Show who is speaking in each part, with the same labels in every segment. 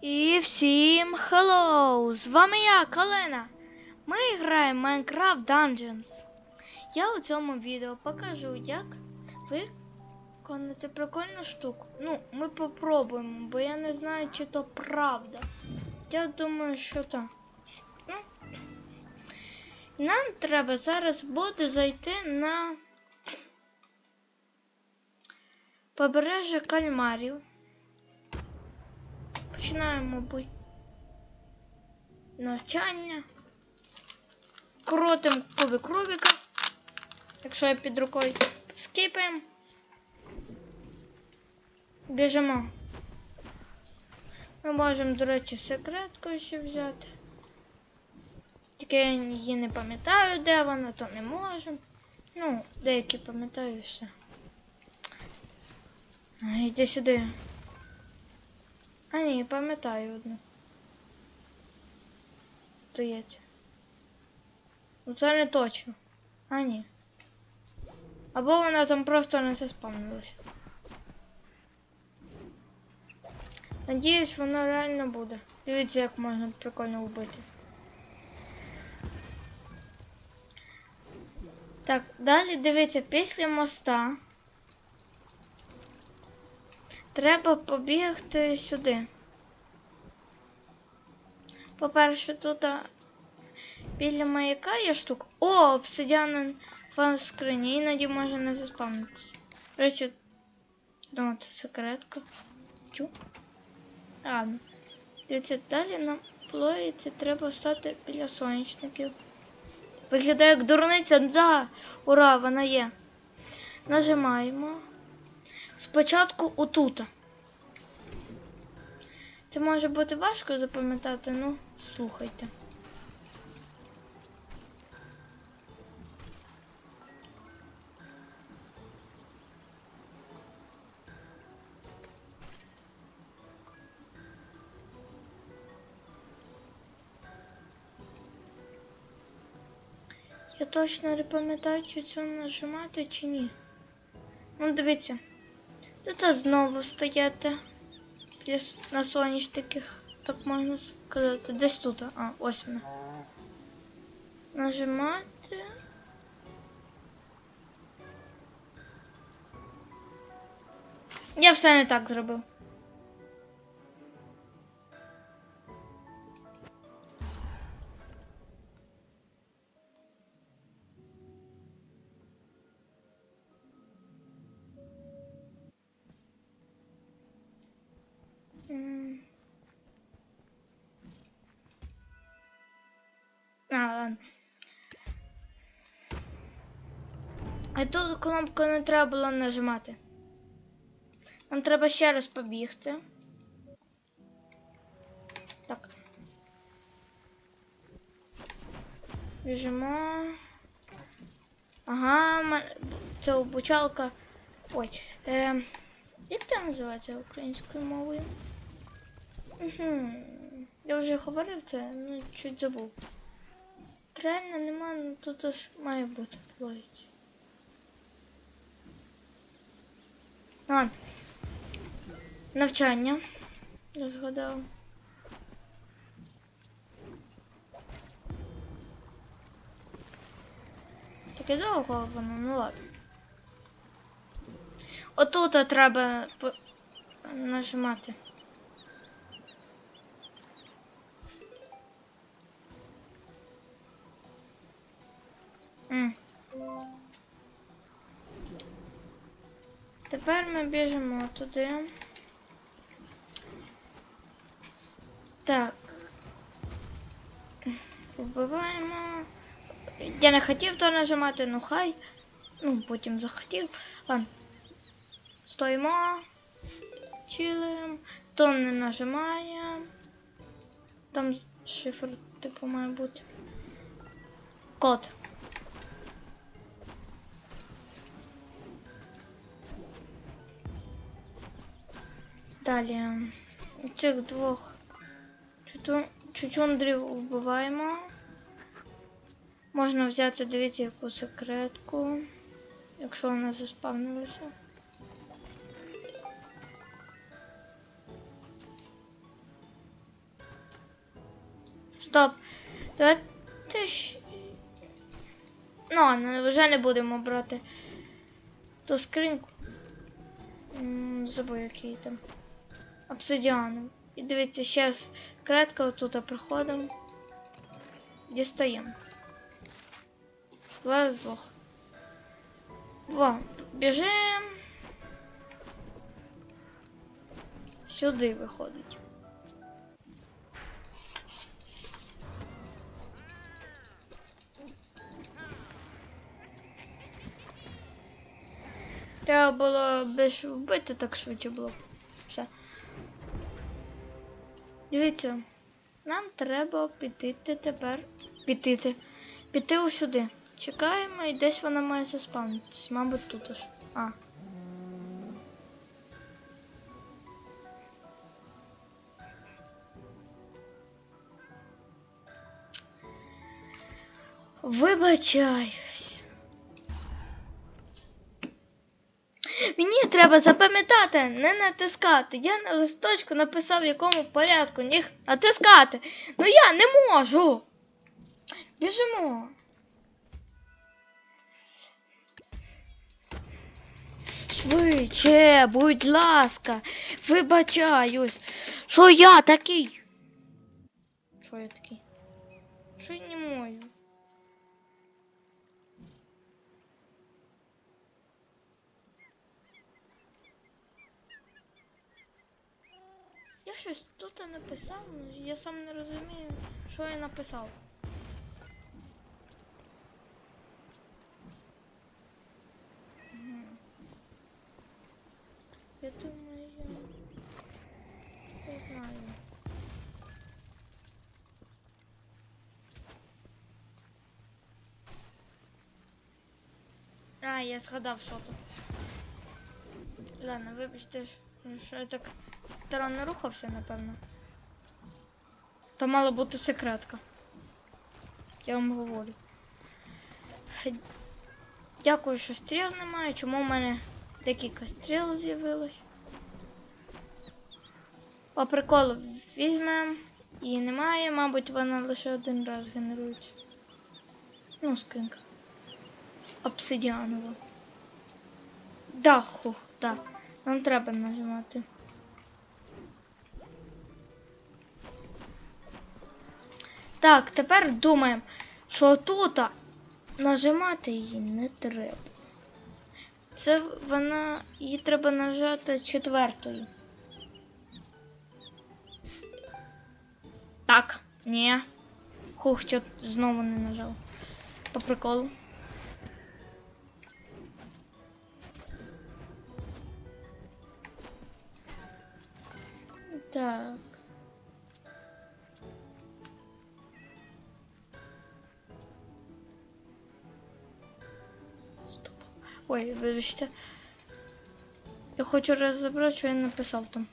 Speaker 1: І всім хеллоу! З вами я, Калина. Ми граємо Minecraft Dungeons. Я у цьому відео покажу, як виконати прикольну штуку. Ну, ми попробуємо, бо я не знаю, чи то правда. Я думаю, що так. Ну, нам треба зараз буде зайти на побережжя кальмарів. Починаємо, мабуть, навчання. Крутим кубик Рубіка. Якщо я під рукою скіпаємо. Біжимо. Ми можемо, до речі, секретку ще взяти. Тільки я її не пам'ятаю, де вона, то не можемо. Ну, деякі пам'ятаю все. Йди сюди. А ні, пам'ятаю одну. Здається. Ну це не точно. А ні. Або вона там просто не заспавнилася. Надіюсь, воно реально буде. Дивіться, як можна прикольно вбити. Так, далі дивіться, після моста. Треба побігти сюди. По-перше, тут біля маяка є штука. О, обсидіан в скрині, іноді може не заспавнитися. Речі, це секретка. Тю. Ладно. Дивіться, далі нам плоїться, треба стати біля сонячників. Виглядає як дурниця, да! Ура, вона є. Нажимаємо. Спочатку отут. Це може бути важко запам'ятати, ну, слухайте. Я точно не пам'ятаю, чи цю нажимати чи ні. Ну, дивіться. Тут знову стояти. На сонячниках, так можна сказати. Десь тут. А, ось ми. Нажимати. Я все не так зробив. А тут кнопку не треба було нажимати. Нам треба ще раз побігти. Так. Біжимо. Ага, це обучалка. Ой. Е, як це називається українською мовою? Угу. Я вже говорив це, ну чуть забув. Реально нема, ну тут ж має бути плоїть. Ладно. Навчання. Я згадав. Таке довго воно, ну ладно. Отут треба нажимати. Біжимо туди. Так. Вбиваємо. Я не хотів то нажимати, ну хай. Ну, потім захотів. Ладно. Стоїмо. Чилим. То не нажимаємо. Там шифр, типу, має бути. Код. Далі. Цих двох чучу- чучундрів вбиваємо. Можна взяти, дивіться, яку секретку, якщо вона заспавнилася. Стоп. Давайте ж. Ну, вже не будемо брати ту скриньку. Забув, який там. Обсидіаном. І дивіться, ще кратко отут проходимо. Дістаємо. Два з двох. Два. Біжимо. Сюди виходить. Треба було більш вбити, так швидше було. Дивіться, нам треба піти тепер. Піти. Піти ось сюди. Чекаємо і десь вона має заспавнитись. Мабуть, тут аж. А. Вибачаюсь. Треба запам'ятати, не натискати. Я на листочку написав, в якому порядку ніг натискати. Ну я не можу. Біжимо. Швидше, будь ласка, вибачаюсь. Що я такий? Що я такий? Що я не можу? Тут написав, я сам не розумію, що я написав. Я думаю, я не знаю. А, я згадав, що тут. Ладно, вибачте, що я так странно рухався, напевно. То мало бути секретка. Я вам говорю. Дякую, що стріл немає. Чому в мене декілька стріл з'явилось? По приколу візьмемо. Її немає, мабуть, вона лише один раз генерується. Ну, скринка. Обсидіанова. Да, хух, да. Нам треба нажимати. Так, тепер думаємо, що тут нажимати її не треба. Це вона. Її треба нажати четвертою. Так, ні. Хух, що знову не нажав. По приколу. Так. Ой, вибачте. Я хочу розібрати, що я написав там.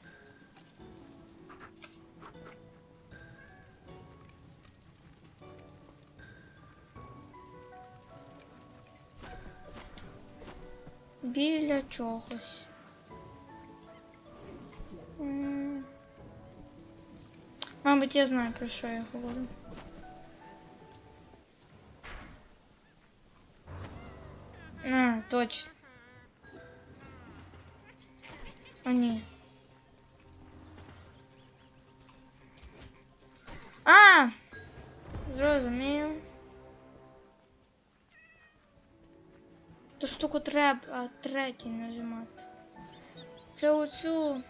Speaker 1: Біля чогось. Мабуть, я знаю, про що я говорю. Точно. А, ні. А! Зрозумів. Ту штуку треба третій нажимати. Це оцю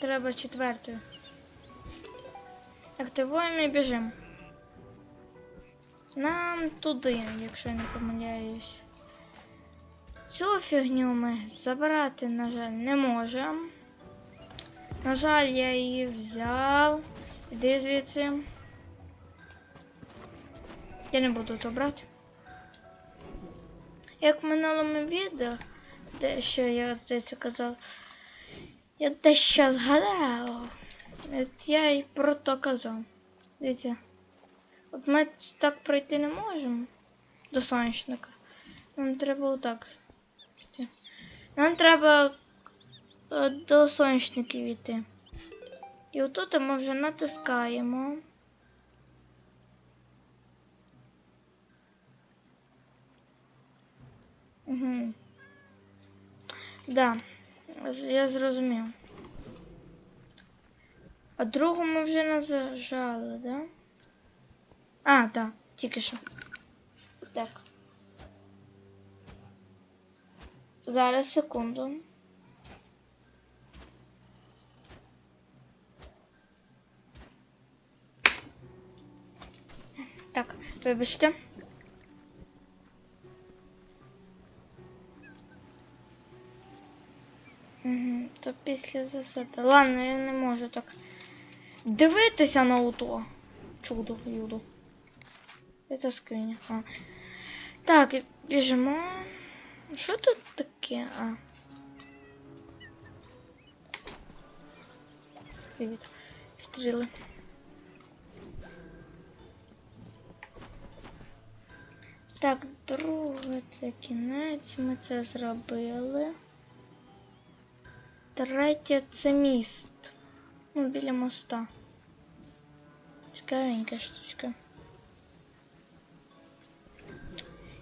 Speaker 1: треба четвертою. Активуємо і біжимо. Нам туди, якщо я не помиляюсь. Цю фігню ми забирати, на жаль, не можемо. На жаль, я її взяв. Іди звідси. Я не буду то брати. Як в минулому відео, де що я здається казав, я дещо згадав. От я й про то казав. Дивіться. От ми так пройти не можемо до сонячника. Нам треба отак їсти. Нам треба е, до соняшників йти. І отут ми вже натискаємо. Угу. Да, я зрозумів. А другу ми вже не зажали, да? А, так, да, тільки що. Так. Зараз секунду. Так, вибачте. Угу, то після засада. Ладно, я не можу так дивитися на ото. Чудо, юду. Це скриня. А. Так, біжимо. Що тут таке? А. Привіт. Стріли. Так, друге це кінець. Ми це зробили. Третє це міст. Ну, біля моста. Цікавенька штучка.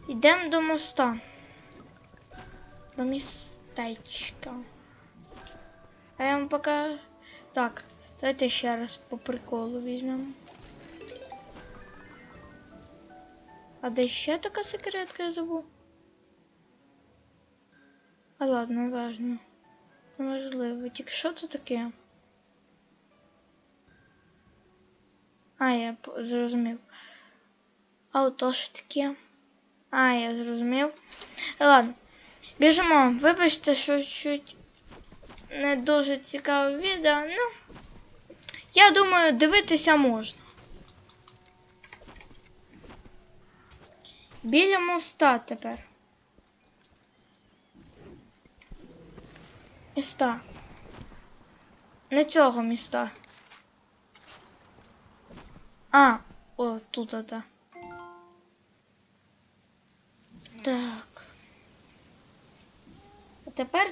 Speaker 1: Йдемо до моста. До містечка. А я вам пока. Так, давайте ще раз по приколу візьмемо. А де ще така секретка я забув? А ладно, важно. Неважливо. Тільки що це таке? А, я по- зрозумів. А ото що таке? А, я зрозумів. Ладно. Біжимо. Вибачте, що чуть не дуже цікаве відео, ну. Я думаю, дивитися можна. Біля моста тепер. Міста. Не цього міста. А, о, тут это.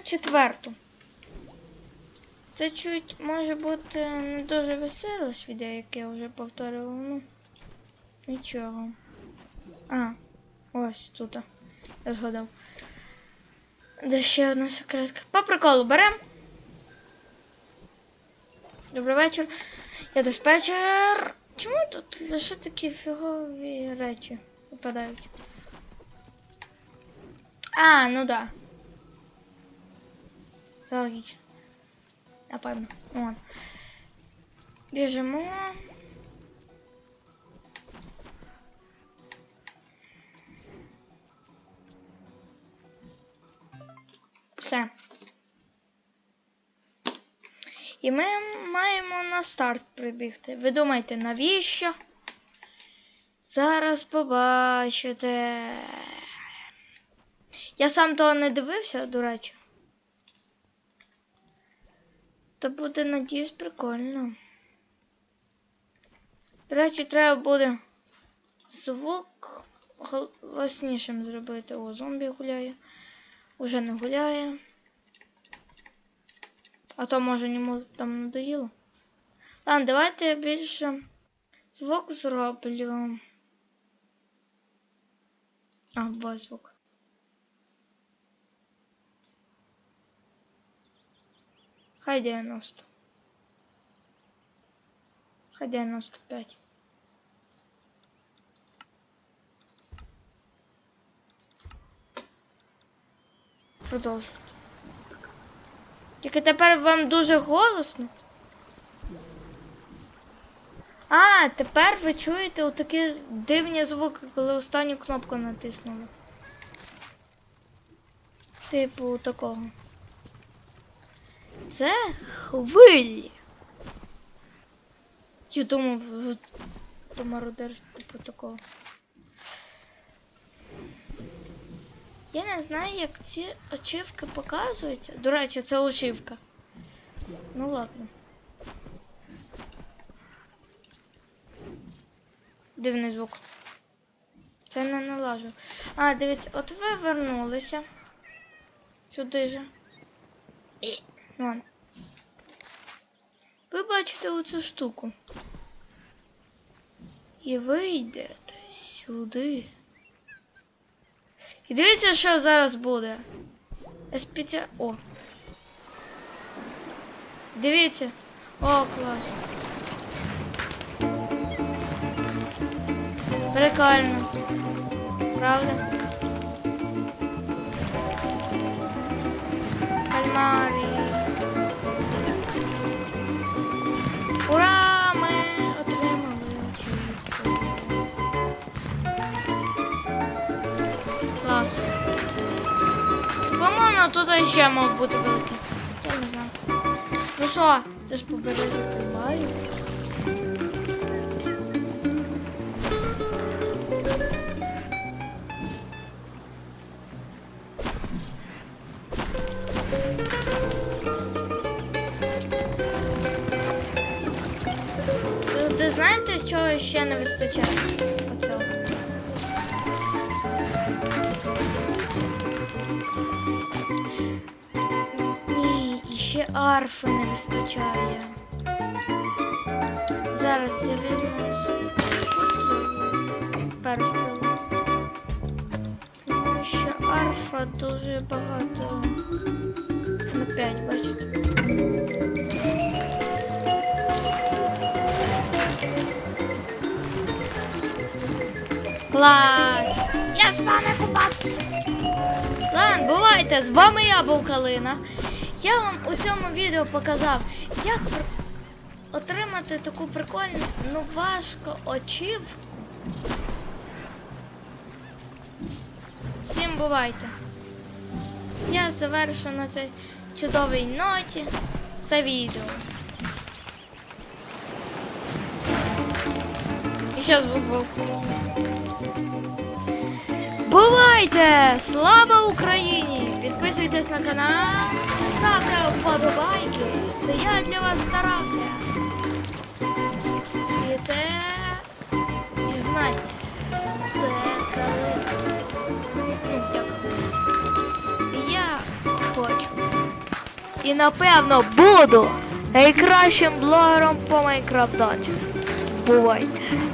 Speaker 1: Четверту. Це чуть може бути не дуже веселе відео, яке я вже повторював, ну. Нічого. А, ось тут. Я згадав. Де ще одна секретка. По приколу берем. Добрий вечір. Я диспетчер. Чому тут лише такі фігові речі випадають? А, ну да. Це логічно. Напевно. Вон. Біжимо. Все. І ми маємо на старт прибігти. Ви думаєте, навіщо? Зараз побачите. Я сам того не дивився, до речі. Та буде, надіюсь, прикольно. До речі, треба буде звук голоснішим зробити. О, зомбі гуляє. Уже не гуляє. А то може йому там надоїло. Ладно, давайте я більше звук зроблю. А, бо Хай 90. Хай 95. Продовжуй. Тільки тепер вам дуже голосно. А, тепер ви чуєте отакі дивні звуки, коли останню кнопку натиснули. Типу такого. Це хвилі. Я думав, то мародер, типу такого. Я не знаю, як ці очівки показуються. До речі, це очівка. Ну ладно. Дивний звук. Це не налажу. А, дивіться, от ви вернулися. Сюди же. Ладно. Ви бачите оцю штуку. І ви йдете сюди. І дивіться, що зараз буде. Спеціа... О. Дивіться. О, клас. Прикольно. Правда? По-моєму, тут ще мав бути великий. Я не знаю. Ну що, це ж побережжя Кальмарі. Сюди знаєте, чого ще не вистачає? Оцього. Ще арфи не вистачає. Зараз я візьму пострілу. Перестрілу. Тому що арфа дуже багато. На 5, бачите? Клас! Я з вами купатися. Ладно, бувайте, з вами я був Калина. Я вам у цьому відео показав, як отримати таку прикольну, ну важко очівку. Всім бувайте. Я завершу на цій чудовій ноті це відео. І ще звук був. Бувайте! Слава Україні! Підписуйтесь на канал, ставте вподобайки. Це я для вас старався. І це і знайте, це. І я хочу. І напевно буду найкращим блогером по Майнкрафт. Бувайте!